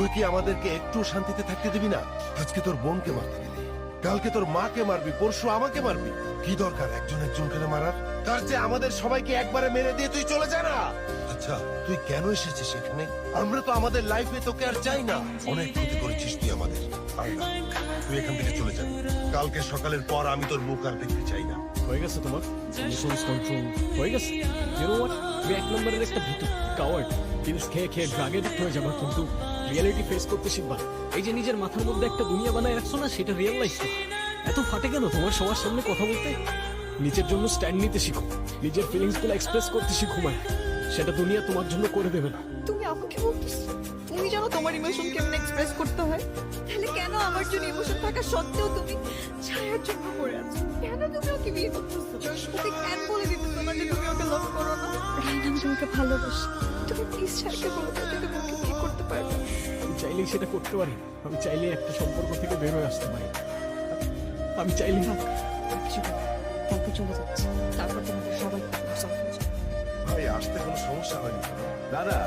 তুই কি আমাদেরকে একটু শান্তিতে থাকতে দিবি না? আজকে তোর বোনকে মারতে গেলি। কালকে তোর মাকে মারবি, পরশু আমাকে মারবি। কি দরকার একজন একজন করে মারার? তার যে আমাদের সবাইকে একবারে মেরে দিয়ে তুই চলে যা না। আচ্ছা তুই কেন এসেছিস এখানে আমরা তো আমাদের লাইফে তোকে আর চাই না। অনেক ক্ষতি করেছিস তুই আমাদের। তুই এখান থেকে চলে যাবি কালকে সকালের পর আমি তোর মুখ আর দেখতে চাই না। হয়ে গেছে তোমার? কন্ট্রোল হয়ে গেছে? ইউ নো হোয়াট এক নম্বরের একটা কাওয়ার্ড জিনিস খেয়ে খেয়ে ড্রাগে হয়ে যাবা কিন্তু রিয়েলিটি ফেস করতে শিখবা। এই যে নিজের মাথার মধ্যে একটা দুনিয়া বানায় রাখছো না সেটা রিয়েল লাইফ এত ফাটে কেন? তোমার সবার সামনে কথা বলতে? নিজের জন্য স্ট্যান্ড নিতে শিখো। নিজের ফিলিংসগুলো এক্সপ্রেস করতে শিখো মানে সেটা দুনিয়া তোমার জন্য করে দেবে না। তুমি আমাকে বলতেছো? তুমি জানো তোমার ইমোশন কেমন এক্সপ্রেস করতে হয়? তাহলে কেন আমার জন্য ইমোশন থাকা সত্ত্বেও তুমি ছায়ার জন্য পড়ে আছো? কেন তুমি ওকে বিয়ে করতেছো? ওকে কেন বলে দিতেছো না যে তুমি ওকে লাভ করো না? রাইন আমি তোমাকে ভালোবাসি। তুমি প্লিজ ছায়াকে বলো না তুমি ওকে বিয়ে করতে পারবে আমি চাইলেই সেটা করতে পারি। আমি চাইলেই একটা সম্পর্ক থেকে বের হয়ে আসতে পারি। আমি চাইলেই না। কালকে চলে যাচ্ছে। তারপর তোমাদের সবাই ভাই আসতে কোনো সমস্যা হয়নি। না না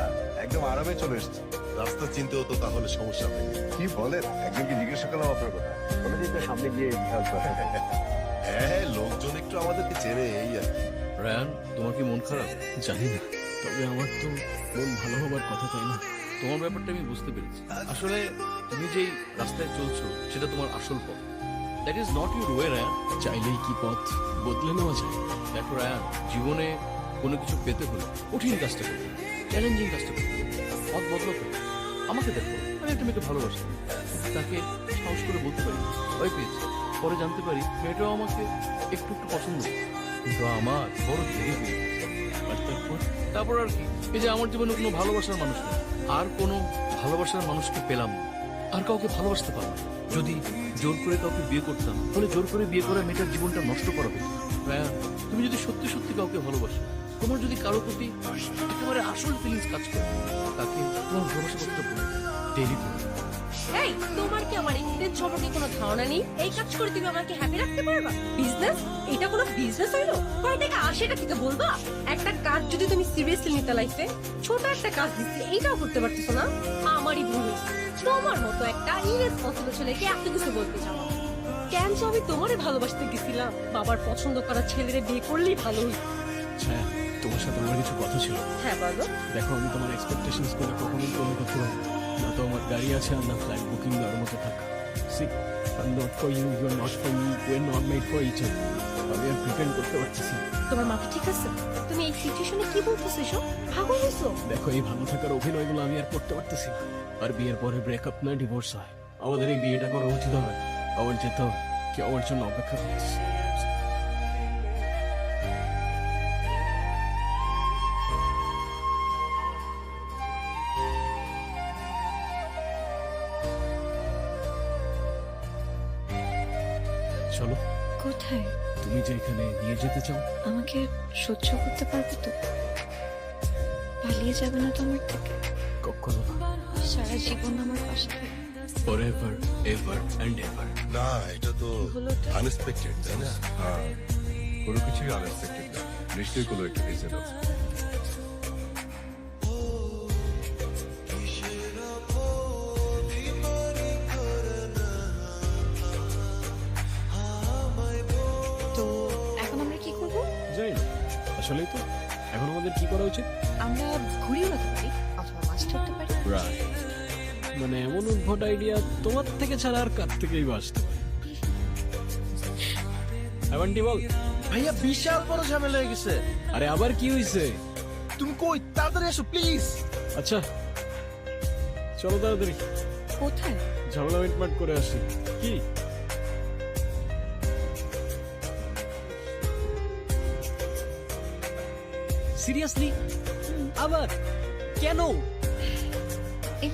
একদম আরামে চলে এসছে। রাস্তা চিনতে হতো তাহলে সমস্যা হয়নি। কি বলেন? একজনকে জিজ্ঞাসা করলাম আপনার কথা। বলে যে সামনে গিয়ে help হ্যাঁ লোকজন একটু আমাদেরকে চেনে এই আর কি। রায়ান তোমার কি মন খারাপ? জানি না। তবে আমার তো মন ভালো হবার কথা তাই না? তোমার ব্যাপারটা আমি বুঝতে পেরেছি। আসলে তুমি যেই রাস্তায় চলছো সেটা তোমার আসল পথ। That is not your way Ryan চাইলেই কি পথ বদলে নেওয়া যায়? দেখো রায়ান জীবনে কোনো কিছু পেতে হলে কঠিন কাজটা করতে চ্যালেঞ্জিং কাজটা করতে পথ বদলাতে। আমাকে দেখো আমি একটা মেয়েকে ভালোবাসি। তাকে সাহস করে বলতে পারি ভয় পেয়েছি। পরে জানতে পারি মেয়েটাও আমাকে একটু একটু পছন্দ কিন্তু আমার বড় ধীরে আর তারপর আর কি? এই যে আমার জীবনে কোনো ভালোবাসার মানুষ নেই। আর কোনো ভালোবাসার মানুষকে পেলাম না। আর কাউকে ভালোবাসতে পারলাম যদি জোর করে কাউকে বিয়ে করতাম, তাহলে জোর করে বিয়ে করা মেয়েটার জীবনটা নষ্ট করা হতো। তুমি যদি সত্যি সত্যি কাউকে ভালোবাসো, তোমার যদি কারও প্রতি একেবারে আসল ফিলিংস কাজ করে, তাকে তোমার ভালোবাসা করতে বলো। ডেলি করো এই তোমার কি আমার ইনসিডেন্ট সম্পর্কে কোনো ধারণা নেই? এই কাজ করে তুমি আমাকে হ্যাপি রাখতে পারবা? বিজনেস এটা কোনো বিজনেস হইল কয় টাকা আসে এটা থেকে বলবা? একটা কাজ যদি তুমি সিরিয়াসলি নিতে লাইফে ছোট একটা কাজ দিচ্ছি এইটাও করতে পারতেছো না? আমারই ভুল। তোমার মতো একটা ইরেসপন্সিবল ছেলেকে এত কিছু বলতে চাও কেন যে আমি তোমারে ভালোবাসতে গেছিলাম? বাবার পছন্দ করা ছেলেরে বিয়ে করলেই ভালো হইতো। ছায়া তোমার সাথে আমার কিছু কথা ছিল। হ্যাঁ বলো। দেখো আমি তোমার এক্সপেকটেশনস করে কখনোই কোনো করতে পারি না। তো আমার গাড়ি আছে আর না ফ্লাইট বুকিং দেওয়ার মতো থাকা। See I not for you you are not for me we are not made for each আমি আর প্রিটেন্ড করতে পারতেছি তোমার মাথা ঠিক আছে? তুমি এই সিচুয়েশনে কি বলতেছো এসব? পাগল হয়েছো দেখো এই ভালো থাকার অভিনয়গুলো আমি আর করতে পারতেছি না। আর বিয়ের পরে ব্রেকআপ না ডিভোর্স হয়। আমাদের এই বিয়েটা করা উচিত হবে। আমার যেতে হবে। কেউ আমার জন্য অপেক্ষা করতেছে। চলো। কোথায়? তুমি যে এখানে নিয়ে যেতে চাও। আমাকে সহ্য করতে পারবে তো? পালিয়ে যাবে না তো আমার থেকে? কখনো সারা জীবন আমার পাশে থাকবে। এভার এভার অ্যান্ড এভার না এটা তো? আনএক্সপেক্টেড তাই না? হ্যাঁ কোনো কিছুই আনএক্সপেক্টেড না। নিশ্চয়ই কোনো একটা রিজন আছে। আসলেই তো। এখন আমাদের কি করা উচিত? আমরা পারি অথবা মাছ ধরতে পারি। রাইট মানে এমন উদ্ভট আইডিয়া তোমার থেকে ছাড়া আর কার থেকেই বা আসতে পারে? এমনটি বল। ভাইয়া বিশাল বড় ঝামেলা হয়ে গেছে। আরে আবার কি হইছে? তুমি কই? তাড়াতাড়ি এসো প্লিজ আচ্ছা। চলো তাড়াতাড়ি। কোথায়? ঝামেলা মিটমাট করে আসি। কি? সিরিয়াসলি আবার কেন? এই